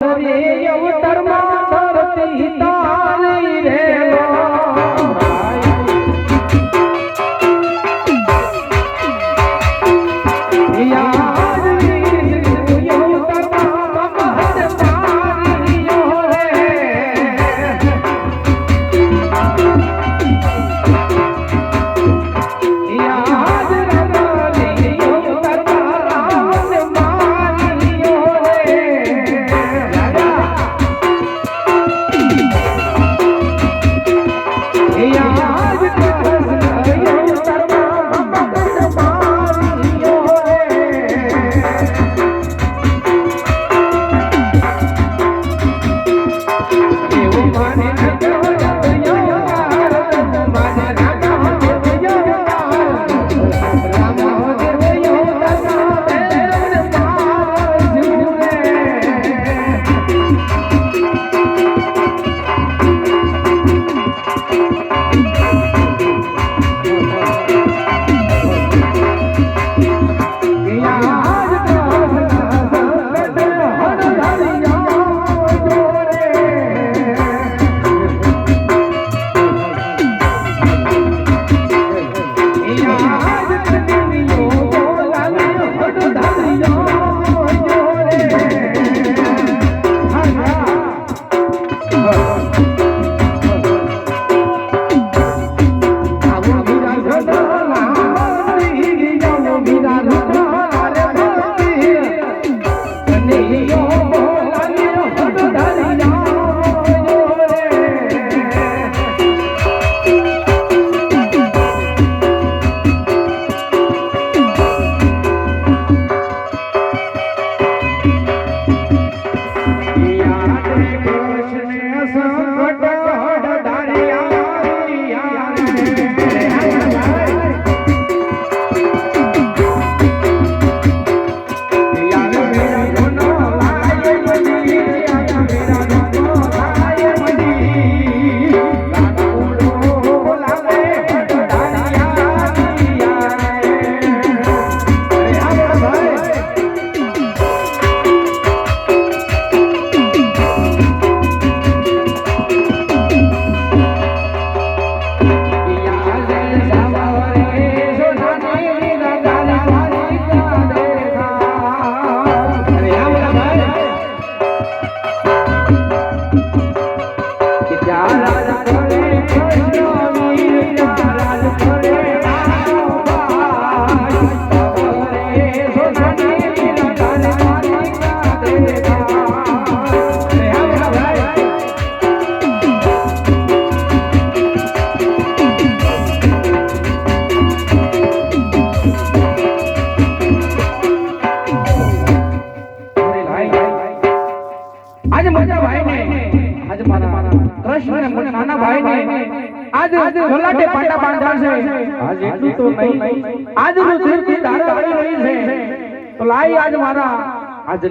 અવતરમાં ધરતી હિતા संकट రాజా અને મને નાના ભાઈ ને આજ જોલાટે પાટા બાંધા છે. આજ એટલું તો નહીં. આજનું ધીરથી ધારા આવી રહી છે. તો લાઈ આજ મારા આજ